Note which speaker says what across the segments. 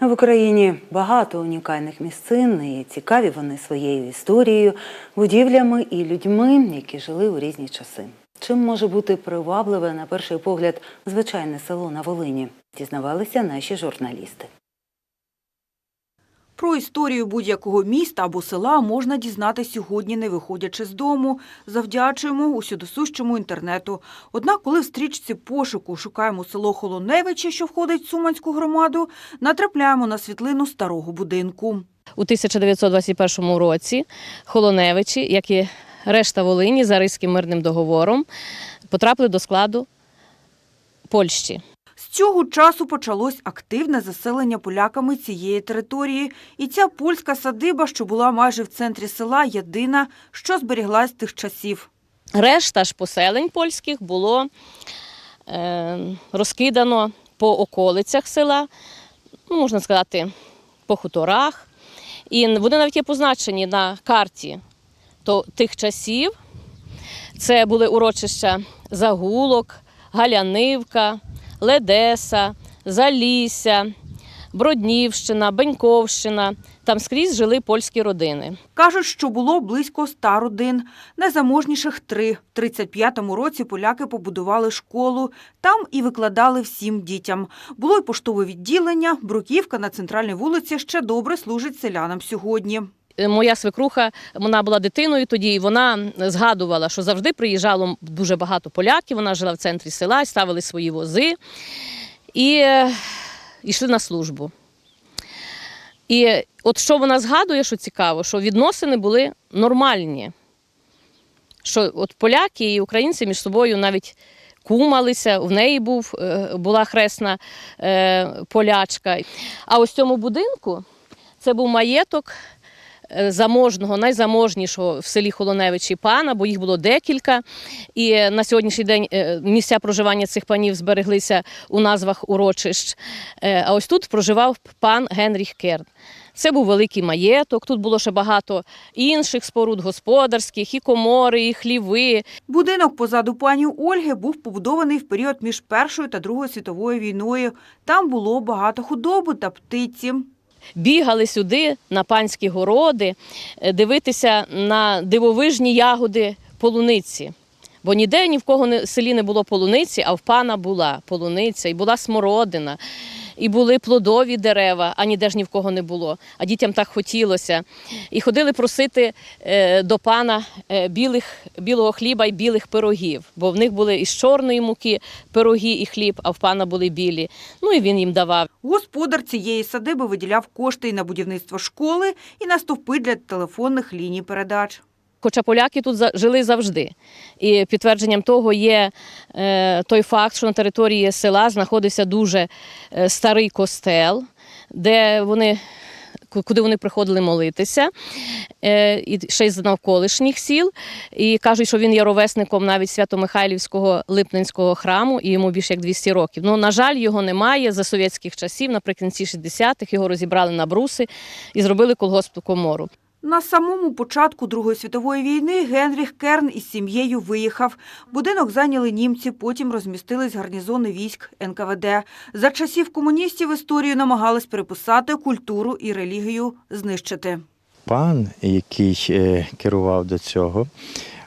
Speaker 1: В Україні багато унікальних місцин, і цікаві вони своєю історією, будівлями і людьми, які жили у різні часи. Чим може бути привабливе на перший погляд звичайне село на Волині? Дізнавалися наші журналісти.
Speaker 2: Про історію будь-якого міста або села можна дізнати сьогодні, не виходячи з дому. Завдячуємо усюдосущому інтернету. Однак, коли в стрічці пошуку шукаємо село Холоневичі, що входить в Суманську громаду, натрапляємо на світлину старого будинку.
Speaker 3: У 1921 році Холоневичі, як і решта Волині за Ризьким мирним договором, потрапили до складу Польщі.
Speaker 2: З цього часу почалось активне заселення поляками цієї території. І ця польська садиба, що була майже в центрі села, єдина, що зберіглась тих часів.
Speaker 3: Решта ж поселень польських було е, розкидано по околицях села, ну, можна сказати, по хуторах. І вони навіть є позначені на карті то, тих часів. Це були урочища Загулок, Галянивка, Ледеса, Залісся, Броднівщина, Беньковщина. Там скрізь жили польські родини.
Speaker 2: Кажуть, що було близько ста родин. Найзаможніших три. В 35-му році поляки побудували школу. Там і викладали всім дітям. Було й поштове відділення. Бруківка на центральній вулиці ще добре служить селянам сьогодні.
Speaker 3: Е, Моя свекруха, вона була дитиною тоді, і вона згадувала, що завжди приїжджало дуже багато поляків. Вона жила в центрі села, ставили свої вози і е, йшли на службу. І от що вона згадує, що цікаво, що відносини були нормальні. Що от поляки і українці між собою навіть кумалися, в неї був, е, була хресна полячка. А ось цьому будинку це був маєток заможного, найзаможнішого в селі Холоневичі пана, бо їх було декілька. І е, на сьогоднішній день е, місця проживання цих панів збереглися у назвах урочищ. Е, А ось тут проживав пан Генріх Керн. Це був великий маєток. Тут було ще багато інших споруд господарських, і комори, і хліви.
Speaker 2: Будинок позаду пані Ольги був побудований в період між Першою та Другою світовою війною. Там було багато худоби та птиці.
Speaker 3: Бігали сюди на панські городи, е, дивитися на дивовижні ягоди полуниці. Бо ніде ні в кого в селі не було полуниці, а в пана була полуниця, і була смородина, і були плодові дерева, а ніде ж ні в кого не було. А дітям так хотілося. І ходили просити е, до пана е, білих, білого хліба і білих пирогів, бо в них були із чорної муки пироги і хліб, а в пана були білі. Ну і він їм давав.
Speaker 2: Господар цієї садиби виділяв кошти і на будівництво школи, і на стовпи для телефонних ліній передач.
Speaker 3: Хоча поляки тут жили завжди. І підтвердженням того є е, той факт, що на території села знаходився дуже е, старий костел, де вони, куди вони приходили молитися, е, і ще й з навколишніх сіл. І кажуть, що він є ровесником навіть Свято-Михайлівського липненського храму, і йому більше як 200 років. Ну, на жаль, його немає за совєтських часів. Наприкінці 60-х його розібрали на бруси і зробили колгоспну комору.
Speaker 2: На самому початку Другої світової війни Генріх Керн із сім'єю виїхав. Будинок зайняли німці, потім розмістились гарнізони військ НКВД. За часів комуністів історію намагались переписати, культуру і релігію знищити.
Speaker 4: Пан, який е, керував до цього,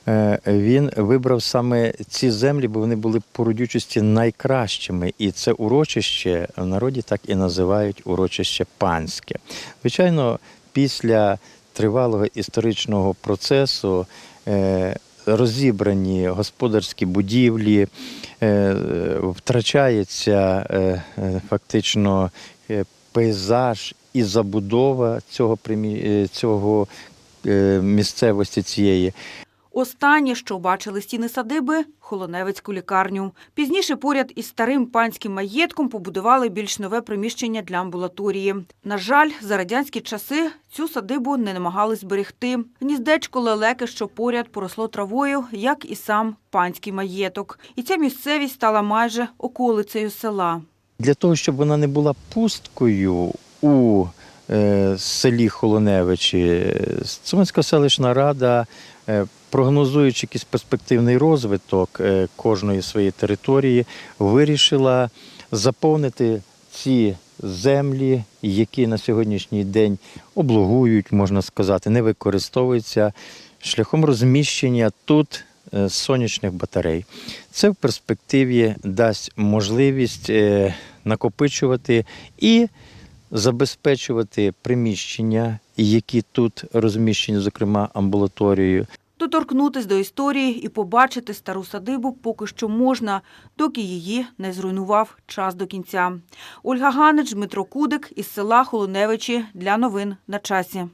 Speaker 4: е, він вибрав саме ці землі, бо вони були по родючості найкращими. І це урочище в народі так і називають урочище панське. Звичайно, після тривалого історичного процесу. е, Розібрані господарські будівлі, е, втрачається е, фактично пейзаж і забудова цього, цього місцевості цієї.
Speaker 2: Останнє, що бачили стіни садиби – Холоневицьку лікарню. Пізніше поряд із старим панським маєтком побудували більш нове приміщення для амбулаторії. На жаль, за радянські часи цю садибу не намагались зберегти. Гніздечко лелеки, що поряд поросло травою, як і сам панський маєток. І ця місцевість стала майже околицею села.
Speaker 4: Для того, щоб вона не була пусткою у е, селі Холоневичі, Цуманська селищна рада, е, прогнозуючи якийсь перспективний розвиток е, кожної своєї території, вирішила заповнити ці землі, які на сьогоднішній день облугують, можна сказати, не використовуються шляхом розміщення тут е, сонячних батарей. Це в перспективі дасть можливість е, накопичувати і забезпечувати приміщення, які тут розміщені, зокрема амбулаторією,
Speaker 2: Доторкнутись до історії і побачити стару садибу поки що можна, доки її не зруйнував час до кінця. Ольга Ганич, Дмитро Кудик із села Холоневичі для новин на часі.